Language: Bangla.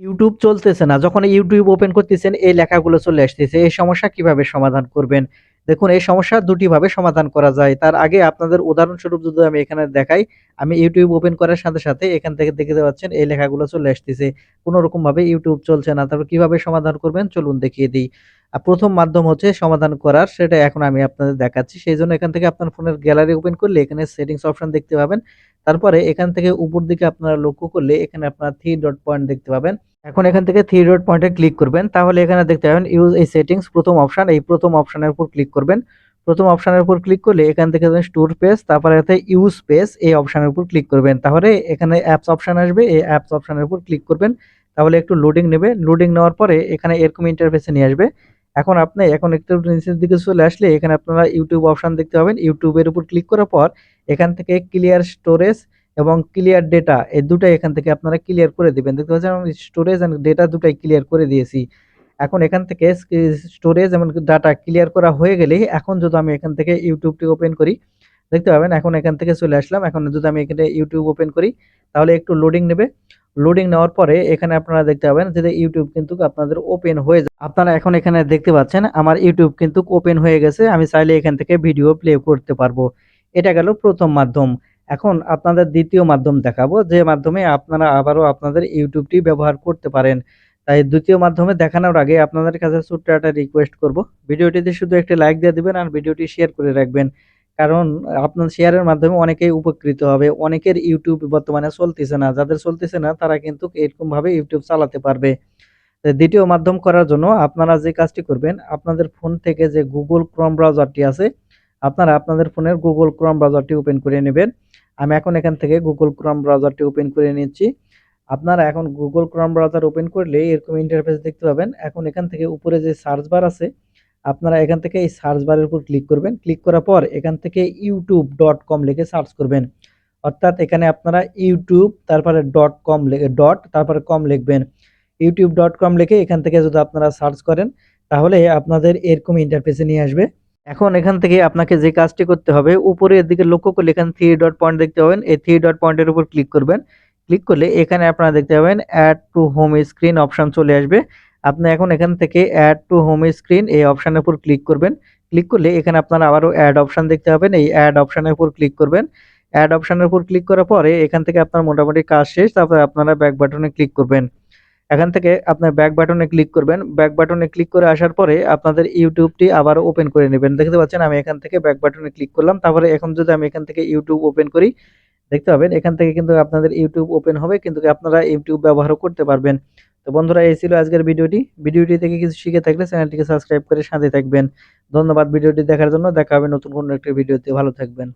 ইউটিউব চলতেছে না। যখন ইউটিউব ওপেন করতেছেন এই লেখাগুলো চলে আসতেছে। এই সমস্যা কীভাবে সমাধান করবেন? দেখুন এই সমস্যা ২ টি ভাবে সমাধান করা যায়। তার আগে আপনাদের উদাহরণস্বরূপ যদি আমি এখানে দেখাই, আমি ইউটিউব ওপেন করার সাথে, সাথে এখান থেকে দেখতে পাচ্ছেন এই লেখাগুলো চলে আসতেছে। কোনোরকমভাবে ইউটিউব চলছে না। তারপর কীভাবে সমাধান করবেন চলুন দেখিয়ে দিই। ১ম মাধ্যম হচ্ছে সমাধান করার, সেটা এখন আমি আপনাদের দেখাচ্ছি। সেই জন্য এখান থেকে আপনার ফোনের গ্যালারি ওপেন করলে এখানে সেটিংস অপশন দেখতে পাবেন। তারপরে এখান থেকে উপর দিকে আপনারা লক্ষ্য করলে এখানে আপনারা থ্রি ডট পয়েন্ট দেখতে পাবেন। এখন এখান থেকে থ্রি ডট পয়েন্টে ক্লিক করবেন। তাহলে এখানে দেখতে পাবেন ইউজ এই সেটিংস প্রথম অপশন এই ১ম অপশনের উপর ক্লিক করবেন। প্রথম অপশানের উপর ক্লিক করলে এখান থেকে স্টোর পেজ তারপরে এতে ইউজ পেজ এই অপশানের উপর ক্লিক করবেন। তাহলে এখানে অ্যাপস অপশান আসবে। এই অ্যাপস অপশানের উপর ক্লিক করবেন। তাহলে একটু লোডিং নেবে। লোডিং নেওয়ার পরে এখানে এরকম ইন্টারফেসে নিয়ে আসবে। এখন আপনি এখন একটু নিচের দিকে চলে আসলে এখানে আপনারা ইউটিউব অপশন দেখতে পাবেন। ইউটিউবের উপর ক্লিক করার পর এখান থেকে ক্লিয়ার স্টোরেজ এবং ক্লিয়ার ডেটা এই দুটাই এখান থেকে আপনারা ক্লিয়ার করে দিবেন। দেখতে পাচ্ছেন আমি স্টোরেজ এন্ড ডেটা দুটাই ক্লিয়ার করে দিয়েছি। এখন এখান থেকে স্টোরেজ এবং ডাটা ক্লিয়ার করা হয়ে গেলেই এখন যদি আমি এখান থেকে ইউটিউবটি ওপেন করি, দেখতে পাবেন এখন এখান থেকে চলে আসলাম। এখন যদি আমি এখানে ইউটিউব ওপেন করি তাহলে একটু লোডিং নেবে। লোডিং নেওয়ার পরে এখানে আপনারা দেখতে পাবেন যে ইউটিউব কিন্তু আপনাদের ওপেন হয়ে যায় আপনারা এখন এখানে দেখতে পাচ্ছেন, আমার ইউটিউব কিন্তু ওপেন হয়ে গেছে। আমি চাইলে এখান থেকে ভিডিও প্লে করতে পারব। এটা গেল প্রথম মাধ্যম। এখন আপনাদের দ্বিতীয় মাধ্যম দেখাবো, যে মাধ্যমে আপনারা আবারও আপনাদের ইউটিউবটি ব্যবহার করতে পারেন। তাই দ্বিতীয় মাধ্যমে দেখানোর আগে আপনাদের কাছে ছোট্ট একটা রিকোয়েস্ট করব। ভিডিওটিতে শুধু একটি লাইক দিয়ে দিবেন আর ভিডিওটি শেয়ার করে রাখবেন। কারণ আপনার শেয়ারের মাধ্যমে অনেকেই উপকৃত হবে। অনেকের ইউটিউব বর্তমানে চলতেছে না। যাদের চলতেছে না তারা কিন্তু এরকমভাবে ইউটিউব চালাতে পারবে। দ্বিতীয় মাধ্যম করার জন্য আপনারা যে কাজটি করবেন আপনাদের ফোন থেকে যে গুগল Chrome ব্রাউজারটি আছে, আপনারা আপনাদের ফোনের গুগল Chrome ব্রাউজারটি ওপেন করে নেবেন। আমি এখন এখান থেকে গুগল Chrome ব্রাউজারটি ওপেন করে নিচ্ছি। আপনারা এখন গুগল Chrome ব্রাউজার ওপেন করলে এরকম ইন্টারফেস দেখতে পাবেন। এখন এখান থেকে উপরে যে সার্চ বার আছে, আপনারা এখান থেকে এই সার্চ বারের উপর ক্লিক করবেন। ক্লিক করার পর এখান থেকে ইউটিউব ডট কম লিখে সার্চ করবেন। অর্থাৎ এখানে আপনারা ইউটিউব তারপরে ডট কম লিখে ডট তারপরে কম লিখবেন। ইউটিউব ডট কম লিখে এখান থেকে যদি আপনারা সার্চ করেন, তাহলে আপনাদের এরকম ইন্টারফেসে নিয়ে আসবে। এখন এখান থেকে আপনাকে যে কাজটি করতে হবে, উপরের দিকে লক্ষ্য করলে এখানে থ্রি ডট পয়েন্ট দেখতে পাবেন। এই থ্রি ডট পয়েন্টের উপর ক্লিক করবেন। ক্লিক করলে এখানে আপনারা দেখতে পাবেন add to home screen option চলে আসবে। আপনি এখন এখান থেকে অ্যাড টু হোম স্ক্রিন এই অপশনের উপর ক্লিক করবেন। ক্লিক করলে এখানে আপনার আবারও অ্যাড অপশান দেখতে পাবেন। এই অ্যাড অপশানের উপর ক্লিক করবেন। অ্যাড অপশনের উপর ক্লিক করার পরে এখান থেকে আপনার মোটামুটি কাজ শেষ। তারপরে আপনারা ব্যাক বাটনে ক্লিক করবেন। এখান থেকে আপনার ব্যাক বাটনে ক্লিক করবেন। ব্যাক বাটনে ক্লিক করে আসার পরে আপনাদের ইউটিউবটি আবারও ওপেন করে নেবেন। দেখতে পাচ্ছেন আমি এখান থেকে ব্যাক বাটনে ক্লিক করলাম। তারপরে এখন যদি আমি এখান থেকে ইউটিউব ওপেন করি, দেখতে পাবেন এখান থেকে কিন্তু আপনাদের ইউটিউব ওপেন হবে কিন্তু আপনারা ইউটিউব ব্যবহারও করতে পারবেন। তো বন্ধুরা, এই ছিল আজকের ভিডিওটি। ভিডিওটি থেকে কিছু শিখে থাকলে চ্যানেলটিকে সাবস্ক্রাইব করে সাথে থাকবেন। ধন্যবাদ ভিডিওটি দেখার জন্য। দেখা হবে নতুন কোনো একটি ভিডিওতে। ভালো থাকবেন।